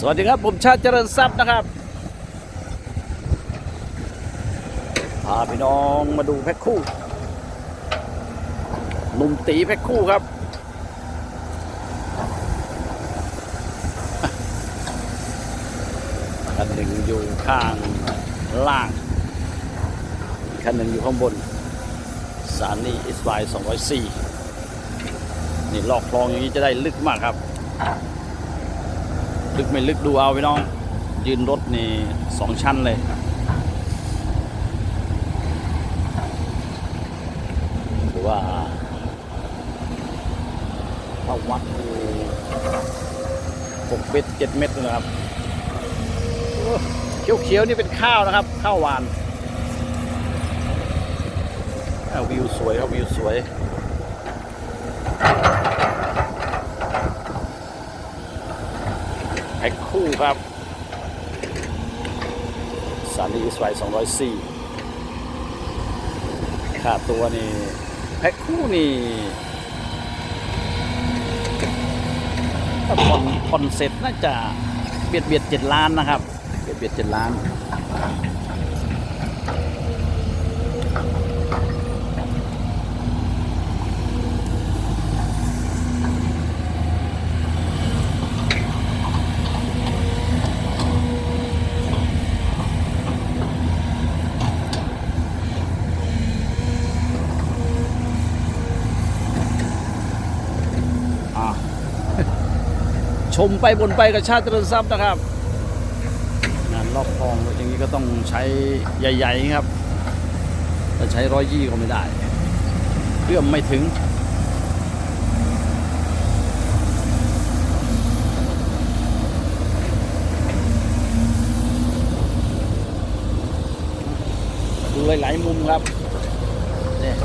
สวัสดีครับ ผมชาติเจริญทรัพย์นะครับพาพี่น้องมาดูแพ็คคู่หนุ่มตีแพ็คคู่ครับ คันหนึ่งอยู่ข้างล่างอีกคันหนึ่งอยู่ข้างบน สารนี่ s อ204นี่ลอกคลองอย่างนี้จะได้ลึกมากครับ ลึกไม่ลึกดูเอาพี่น้อง ยืนรถนี่สองชั้นเลยหรือว่าเข้าวัดหกเมตรเจ็ดเมตรนะครับเขียวเขียวๆนี่เป็นข้าวนะครับ ข้าวหวานวิวสวยครับวิวสวย แพ็ คคู่ครับสาลีอิสไวสองร้อยสี่ค่าตัวนี่แพ็คคู่นี่ถ้าผ่อนผ่อนเสร็จน่าจะเบียดเบียดเจ็ดล้านนะครับ เบียดเบียดเจ็ดล้าน ชมไปบนไปกับชาติเจริญทรัพย์นะครับ งานรอบคลองอย่างนี้ก็ต้องใช้ใหญ่ๆครับถ้าใช้ร้อยยี่ก็ไม่ได้เอื้อมไม่ถึงดูหลายๆมุมครับเนี่ย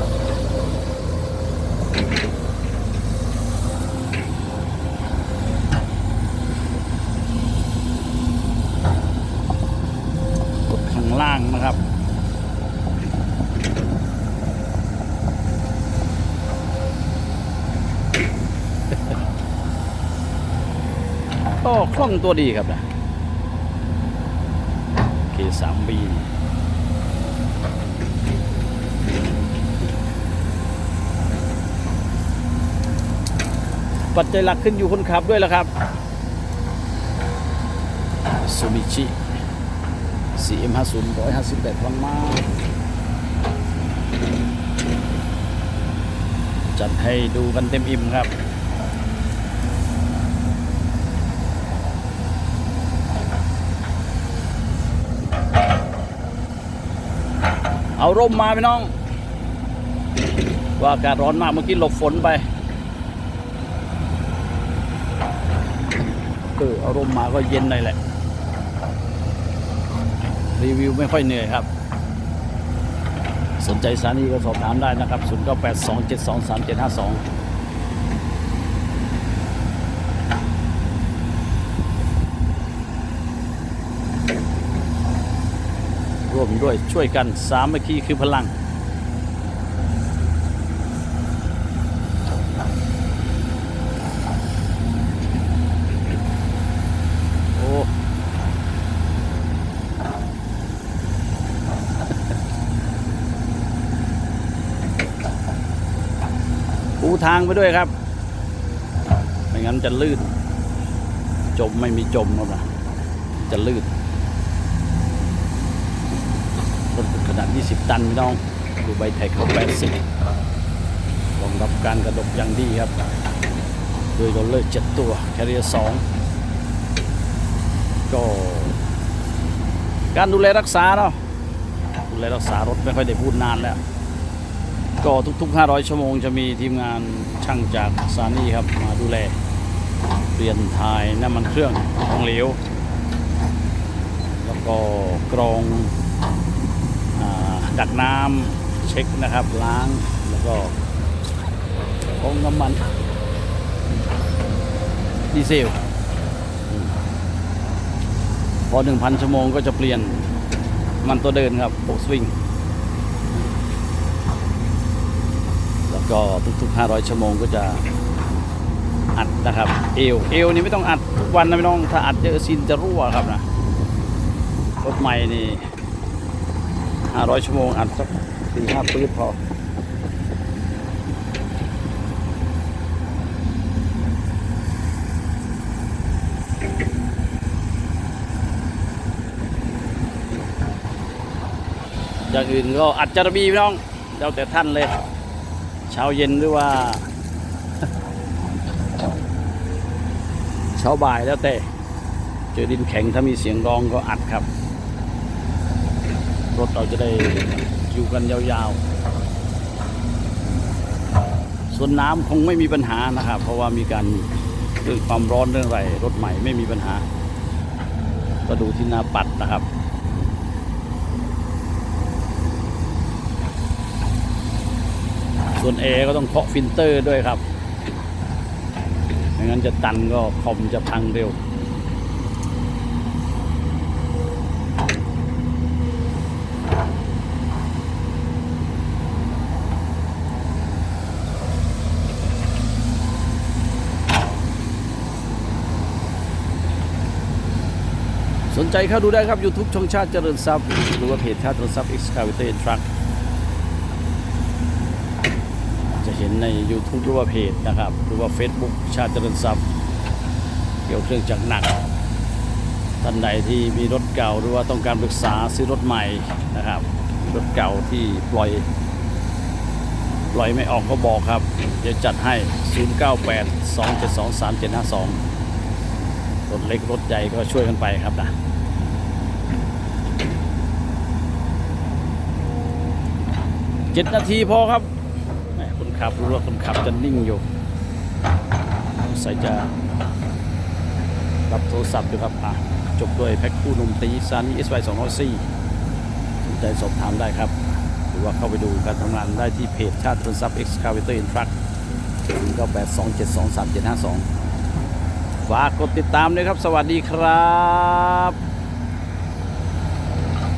กดข้าง ล่างนะครับก็คล่องตัวดีครับนะเคสามบีปัจจัยหลักขึ้นอยู่คนขับด้วยละครับซูมิชิ CM50 158พลังม้าจัดให้ดูกันเต็มอิ่มครับ เอาร่มมาพี่น้อง ว่าอากาศร้อนมากเมื่อกี้หลบฝนไปเออเอาร่มมาก็เย็นหน่อยแหละ รีวิวไม่ค่อยเหนื่อยครับ สนใจสถานีก็สอบถามได้นะครับ 0 9 8 2 7 2 3 7 5 2ร่วมด้วยช่วยกันสามัคคีคือพลัง โอ้ ปูทางไปด้วยครับ ไม่งั้นจะลื่น จมไม่มีจมครับนะจะลื่นรถขนาด 20 ตันพี่น้องดูใบไทยเขา80รองรับการกระดกอย่างดีครับโดยโรลเลอร์7ตัวแคเริเอร์2ก็ การดูแลรักษาเนาะดูแลรักษารถไม่ค่อยได้พูดนานแล้ว ก็ทุกๆ 500 ชั่วโมงจะมีทีมงานช่างจากซานี่ครับมาดูแลเปลี่ยนถ่ายน้ำมันเครื่องของเหลว แล้วก็กรองอดักน้ำเช็คนะครับล้างแล้วก็กรองน้ำมันดีเซลอืมพอ 1,000 ชั่วโมงก็จะเปลี่ยนมันตัวเดินครับโบสวิง แล้ว ก็ทุกๆ 500 ชั่วโมงก็จะอัดนะครับ เอวเอวนี่ไม่ต้องอัดทุกวันนะไม่ต้องถ้าอัดเยอะซินจะรั่วครับนะรถใหม่นี่ห้าร้อยชั่วโมงอัดสักสี่ห้าปื๊ดพออย่างอื่นก็อัดจารบีพี่น้องแล้วแต่ท่านเลย เช้าเย็นหรือว่า เช้าบ่ายแล้วแต่ เจอดินแข็งถ้ามีเสียงร้องก็อัดครับ รถเราจะได้อยู่กันยาวๆ ส่วนน้ำคงไม่มีปัญหานะครับ เพราะว่ามีการเรื่องความร้อนเรื่องอะไรรถใหม่ไม่มีปัญหา ก็ดูที่หน้าปัดนะครับ ส่วนแอร์ก็ต้องเคาะฟิลเตอร์ด้วยครับไม่งั้นจะตันก็คอมจะพังเร็วสนใจเข้าดูได้ครับ YouTube ช่องชาติเจริญทรัพย์หรือว่าเพจชาติเจริญทรัพย์ Excavator Truck จะเห็น ใน YouTube หรือว่าเพจนะครับ หรือว่า Facebook ชาติเจริญทรัพย์เกี่ยวเครื่องจักรหนัก ท่านใดที่มีรถเก่าหรือว่าต้องการปรึกษาซื้อรถใหม่นะครับ รถเก่าที่ปล่อย ปล่อยไม่ออกก็บอกครับ เดี๋ยวจัดให้ 098 272 3752 รถเล็กรถใหญ่ก็ช่วยกันไปครับนะเจ็ดนาทีพอครับ คนขับรู้ว่าคนขับจะนิ่งอยู่ใส่จะรับโทรศัพท์อยู่ครับอะจบด้วยแพ็คคู่นมตีซานี่ SY 2 0 4สนใจสอบถามได้ครับ หรือว่าเข้าไปดูการทำงานได้ที่เพจชาติทุนทรัพย์ Excavator in Truck 0 9 8 2 7 2 3 7 5 2ฝากกดติดตามด้วยครับ สวัสดีครับ